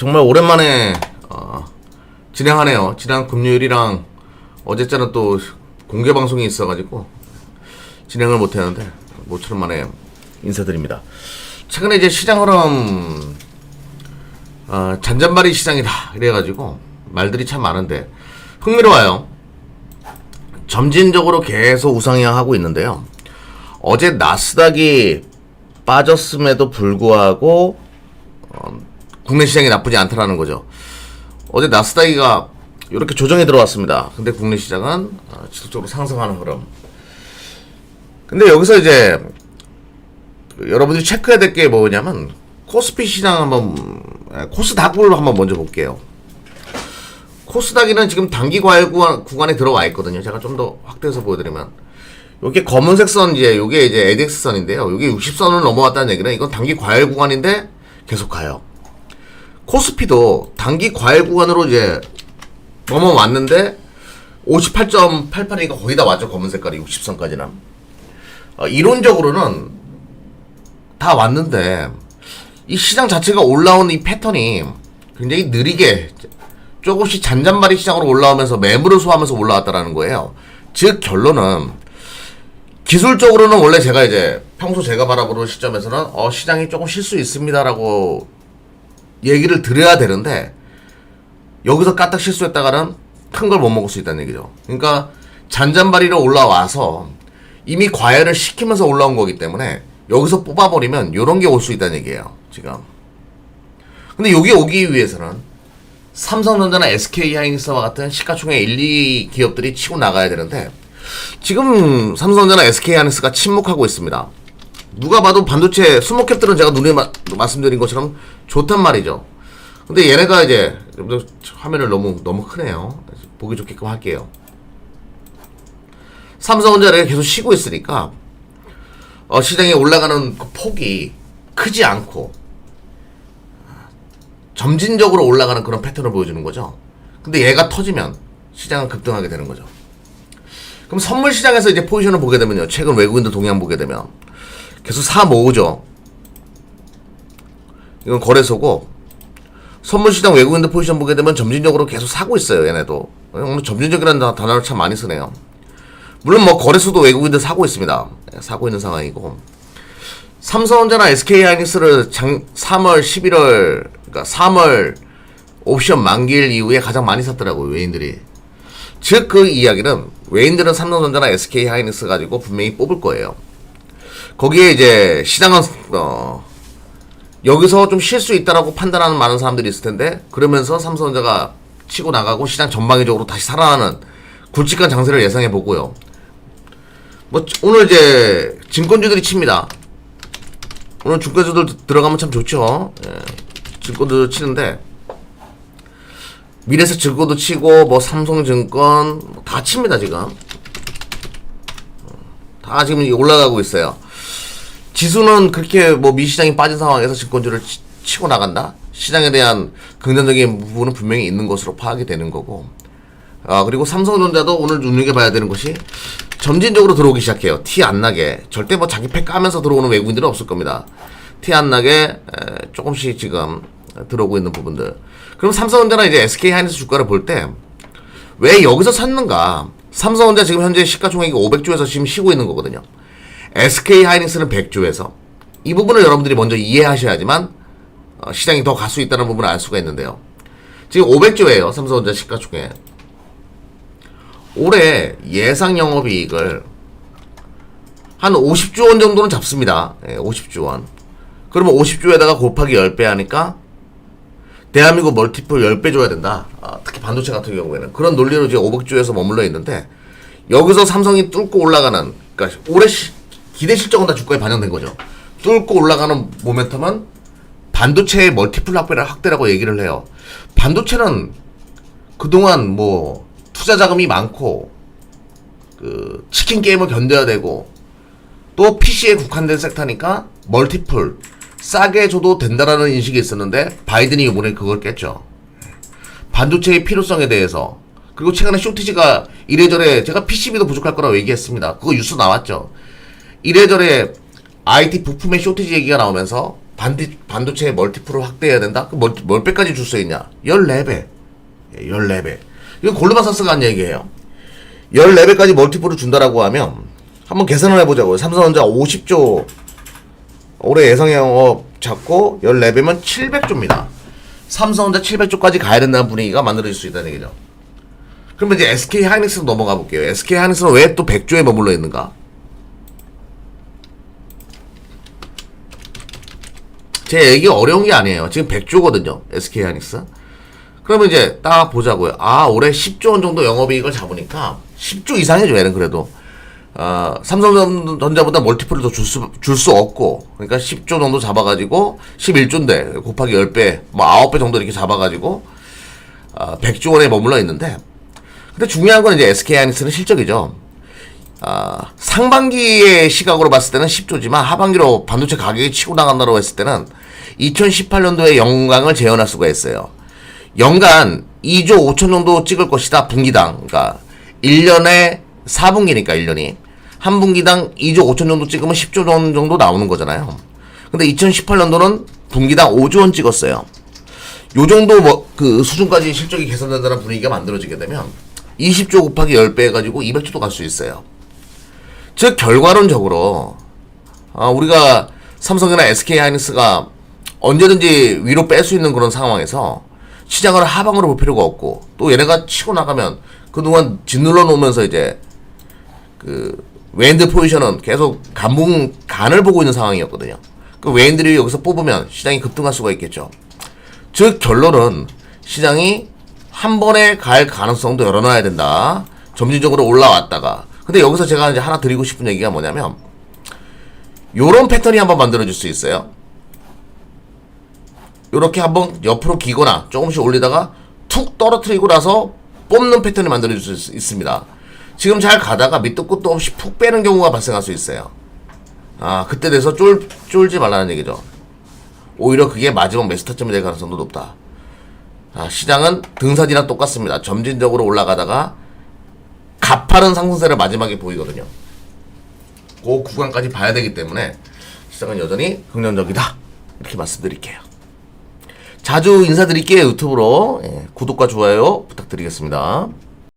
정말 오랜만에 어, 진행하네요. 지난 금요일이랑 어제자는 또 공개 방송이 있어가지고 진행을 못했는데 모처럼 만에 인사드립니다. 최근에 이제 시장 흐름 어, 잔잔바리 시장이다 이래가지고 말들이 참 많은데 흥미로워요. 점진적으로 계속 우상향하고 있는데요. 어제 나스닥이 빠졌음에도 불구하고 어, 국내 시장이 나쁘지 않다라는 거죠. 어제 나스닥이가 이렇게 조정이 들어왔습니다. 근데 국내 시장은 어, 지속적으로 상승하는 흐름. 근데 여기서 이제 그 여러분들이 체크해야 될 게 뭐냐면 코스피 시장 한번 에, 코스닥을 한번 먼저 볼게요. 코스닥이는 지금 단기 과열 구간, 구간 에 들어와 있거든요. 제가 좀 더 확대해서 보여드리면 이게 검은색 선 이제 이게 이제 에덱스 선인데요. 이게 60선을 넘어왔다는 얘기는 이건 단기 과열 구간인데 계속 가요. 코스피도 단기 과열 구간으로 이제 넘어왔는데 58.88이니까 거의 다 왔죠. 검은 색깔이 60선까지는. 어, 이론적으로는 다 왔는데 이 시장 자체가 올라오는 이 패턴이 굉장히 느리게 조금씩 잔잔바리 시장으로 올라오면서 매물을 소화하면서 올라왔다라는 거예요. 즉 결론은 기술적으로는 원래 제가 이제 평소 제가 바라보는 시점에서는 어 시장이 조금 실수 있습니다라고 얘기를 드려야 되는데 여기서 까딱 실수했다가는 큰 걸 못 먹을 수 있다는 얘기죠. 그러니까 잔잔바리로 올라와서 이미 과열을 시키면서 올라온 거기 때문에 여기서 뽑아버리면 이런 게 올 수 있다는 얘기예요. 지금. 근데 여기 오기 위해서는 삼성전자나 SK 하이닉스와 같은 시가총액 1, 2 기업들이 치고 나가야 되는데 지금 삼성전자나 SK 하이닉스가 침묵하고 있습니다. 누가 봐도 반도체 스모캡들은 제가 눈에 마- 말씀드린 것처럼 좋단 말이죠. 근데 얘네가 이제 화면을 너무 너무 크네요. 보기 좋게끔 할게요. 삼성전자가 계속 쉬고 있으니까 어, 시장에 올라가는 그 폭이 크지 않고 점진적으로 올라가는 그런 패턴을 보여주는 거죠. 근데 얘가 터지면 시장은 급등하게 되는 거죠. 그럼 선물 시장에서 이제 포지션을 보게 되면요. 최근 외국인들 동향 보게 되면 계속 사 모으죠. 이건 거래소고 선물 시장 외국인들 포지션 보게 되면 점진적으로 계속 사고 있어요. 얘네도 오늘 점진적이라는 단- 단어를 참 많이 쓰네요. 물론 뭐 거래소도 외국인들 사고 있습니다. 예, 사고 있는 상황이고 삼성전자나 SK 하이닉스를 장 3월 11월 그러니까 3월 옵션 만기일 이후에 가장 많이 샀더라고요 외인들이. 즉 그 이야기는 외인들은 삼성전자나 SK 하이닉스 가지고 분명히 뽑을 거예요. 거기에 이제 시장은 어 여기서 좀 쉴 수 있다라고 판단하는 많은 사람들이 있을 텐데 그러면서 삼성전자가 치고 나가고 시장 전방위적으로 다시 살아나는 굵직한 장세를 예상해 보고요. 뭐 오늘 이제 증권주들이 칩니다. 오늘 증권주들 들어가면 참 좋죠. 예. 증권도 치는데 미래세 증권도 치고 뭐 삼성증권 뭐다 칩니다 지금. 어, 다 지금 올라가고 있어요. 지수는 그렇게 뭐 미시장이 빠진 상황에서 증권주를 치, 치고 나간다. 시장에 대한 긍정적인 부분은 분명히 있는 것으로 파악이 되는 거고. 아 그리고 삼성전자도 오늘 눈여겨봐야 되는 것이 점진적으로 들어오기 시작해요. 티 안 나게 절대 뭐 자기 패 까면서 들어오는 외국인들은 없을 겁니다. 티 안 나게 에, 조금씩 지금 들어오고 있는 부분들. 그럼 삼성전자나 이제 SK 하이닉스 주가를 볼 때 왜 여기서 샀는가? 삼성전자 지금 현재 시가총액이 500조에서 지금 쉬고 있는 거거든요. SK 하이닉스는 100조에서 이 부분을 여러분들이 먼저 이해하셔야지만 어, 시장이 더 갈 수 있다는 부분을 알 수가 있는데요. 지금 500조예요. 삼성전자 시가총액. 올해 예상 영업이익을 한 50조 원 정도는 잡습니다. 예, 50조 원. 그러면 50조에다가 곱하기 10배 하니까 대한민국 멀티플 10배 줘야 된다. 아, 특히 반도체 같은 경우에는. 그런 논리로 이제 500조에서 머물러 있는데 여기서 삼성이 뚫고 올라가는 그러니까 올해 시- 기대 실적은 다 주가에 반영된 거죠. 뚫고 올라가는 모멘텀은 반도체의 멀티플 확대라- 확대라고 얘기를 해요. 반도체는 그동안 뭐 투자 자금이 많고 그 치킨 게임을 견뎌야 되고 또 PC에 국한된 섹터니까 멀티플 싸게 줘도 된다라는 인식이 있었는데 바이든이 이번에 그걸 깼죠. 반도체의 필요성에 대해서 그리고 최근에 쇼티지가 이래저래 제가 PCB도 부족할 거라고 얘기했습니다. 그거 뉴스 나왔죠. 이래저래 IT 부품의 쇼티지 얘기가 나오면서 반디, 반도체 멀티플을 확대해야 된다? 그 몇, 몇 배까지 줄 수 있냐? 14배. 예, 14배. 이거 골드만삭스가 한 얘기예요. 14배까지 멀티플을 준다라고 하면 한번 계산을 해보자고요. 삼성전자 50조 올해 예상 영업 잡고 14배면 700조입니다. 삼성전자 700조까지 가야 된다는 분위기가 만들어질 수 있다는 얘기죠. 그러면 이제 SK 하이닉스로 넘어가 볼게요. SK 하이닉스는 왜 또 100조에 머물러 있는가? 제 얘기 어려운 게 아니에요. 지금 100조거든요. SK 하이닉스. 그러면 이제 딱 보자고요. 아, 올해 10조 원 정도 영업이익을 잡으니까 10조 이상이죠, 얘는 그래도. 어, 삼성전자보다 멀티플을 더 줄 수, 줄 수 없고, 그러니까 10조 정도 잡아가지고, 11조인데, 곱하기 10배, 뭐 9배 정도 이렇게 잡아가지고, 어, 100조 원에 머물러 있는데, 근데 중요한 건 이제 SK 하이닉스는 실적이죠. 아, 상반기의 시각으로 봤을 때는 10조지만 하반기로 반도체 가격이 치고 나간다고 했을 때는 2018년도에 영광을 재현할 수가 있어요. 연간 2조 5천 정도 찍을 것이다. 분기당. 그러니까 1년에 4분기니까 1년이. 한 분기당 2조 5천 정도 찍으면 10조 원 정도 나오는 거잖아요. 근데 2018년도는 분기당 5조 원 찍었어요. 요 정도 뭐 그 수준까지 실적이 개선된다는 분위기가 만들어지게 되면 20조 곱하기 10배 해가지고 200조도 갈 수 있어요. 즉 결과론적으로 아, 우리가 삼성이나 SK 하이닉스가 언제든지 위로 뺄 수 있는 그런 상황에서 시장을 하방으로 볼 필요가 없고 또 얘네가 치고 나가면 그동안 짓눌러 놓으면서 이제 그 외인들 포지션은 계속 간봉 간을 보고 있는 상황이었거든요. 그 외인들이 여기서 뽑으면 시장이 급등할 수가 있겠죠. 즉 결론은 시장이 한 번에 갈 가능성도 열어놔야 된다. 점진적으로 올라왔다가 근데 여기서 제가 이제 하나 드리고 싶은 얘기가 뭐냐면 요런 패턴이 한번 만들어질 수 있어요. 요렇게 한번 옆으로 기거나 조금씩 올리다가 툭 떨어뜨리고 나서 뽑는 패턴이 만들어질 수 있- 있습니다. 지금 잘 가다가 밑도 끝도 없이 푹 빼는 경우가 발생할 수 있어요. 아, 그때 돼서 쫄, 쫄지 말라는 얘기죠. 오히려 그게 마지막 매스타점이 될 가능성도 높다. 아, 시장은 등산이랑 똑같습니다. 점진적으로 올라가다가 가파른 상승세를 마지막에 보이거든요. 그 구간까지 봐야 되기 때문에 시장은 여전히 긍정적이다. 이렇게 말씀드릴게요. 자주 인사드릴게요. 유튜브로. 예, 구독과 좋아요 부탁드리겠습니다.